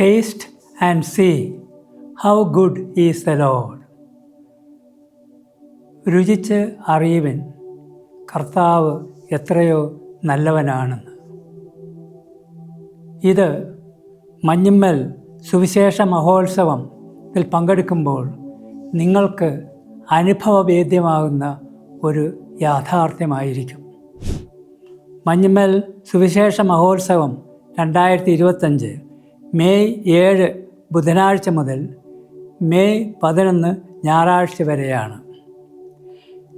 Taste and see how good is the Lord രുചിച്ച് അറിയുവൻ. കർത്താവ് എത്രയോ നല്ലവനാണെന്ന്. ഇത് മഞ്ഞുമ്മൽ സുവിശേഷ മഹോത്സവത്തിൽ പങ്കെടുക്കുമ്പോൾ നിങ്ങൾക്ക് അനുഭവവേദ്യമാകുന്ന ഒരു യാഥാർത്ഥ്യമായിരിക്കും. മഞ്ഞുമ്മൽ സുവിശേഷ മഹോത്സവം രണ്ടായിരത്തി ഇരുപത്തഞ്ച് മെയ് ഏഴ് ബുധനാഴ്ച മുതൽ മെയ് പതിനൊന്ന് ഞായറാഴ്ച വരെയാണ്.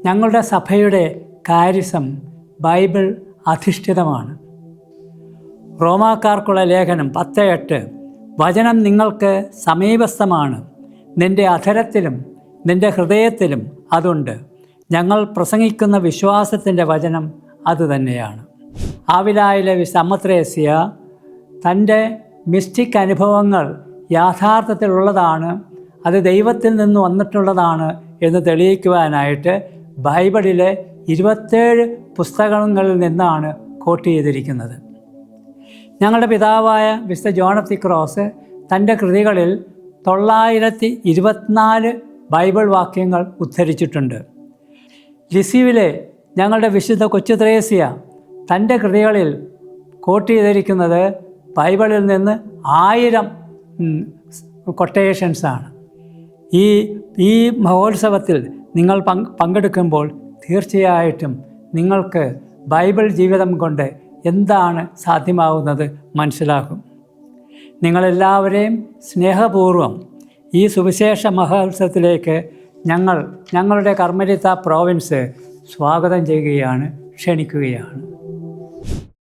ഞങ്ങളുടെ സഭയുടെ കാര്യസം ബൈബിൾ അധിഷ്ഠിതമാണ്. റോമാക്കാർക്കുള്ള ലേഖനം പത്ത് എട്ട് വചനം നിങ്ങൾക്ക് സമീപസ്ഥമാണ്. നിന്റെ അധരത്തിലും നിന്റെ ഹൃദയത്തിലും അതുണ്ട്. ഞങ്ങൾ പ്രസംഗിക്കുന്ന വിശ്വാസത്തിന്റെ വചനം അതുതന്നെയാണ്. ആവിലായിലെ വിസമത്രേസ്യ തന്റെ മിസ്റ്റിക് അനുഭവങ്ങൾ യാഥാർത്ഥ്യത്തിലുള്ളതാണ് അത് ദൈവത്തിൽ നിന്ന് വന്നിട്ടുള്ളതാണ് എന്ന് തെളിയിക്കുവാനായിട്ട് ബൈബിളിലെ ഇരുപത്തേഴ് പുസ്തകങ്ങളിൽ നിന്നാണ് കോട്ട് ചെയ്തിരിക്കുന്നത്. ഞങ്ങളുടെ പിതാവായ മിസ്റ്റർ ജോണത്തി ക്രോസ് തന്റെ കൃതികളിൽ തൊള്ളായിരത്തി ഇരുപത്തിനാല് ബൈബിൾ വാക്യങ്ങൾ ഉദ്ധരിച്ചിട്ടുണ്ട്. ലിസിവിലെ ഞങ്ങളുടെ വിശുദ്ധ കൊച്ചു ത്രേസ്യ തന്റെ കൃതികളിൽ കോട്ട് ചെയ്തിരിക്കുന്നത് ബൈബിളിൽ നിന്ന് ആയിരം കൊട്ടേഷൻസാണ് ഈ ഈ മഹോത്സവത്തിൽ നിങ്ങൾ പങ്ക് പങ്കെടുക്കുമ്പോൾ തീർച്ചയായിട്ടും നിങ്ങൾക്ക് ബൈബിൾ ജീവിതം കൊണ്ട് എന്താണ് സാധ്യമാവുന്നത് മനസ്സിലാക്കും. നിങ്ങളെല്ലാവരെയും സ്നേഹപൂർവം ഈ സുവിശേഷ മഹോത്സവത്തിലേക്ക് ഞങ്ങൾ ഞങ്ങളുടെ കർമ്മരിത്ത പ്രോവിൻസ് സ്വാഗതം ചെയ്യുകയാണ് ക്ഷണിക്കുകയാണ്.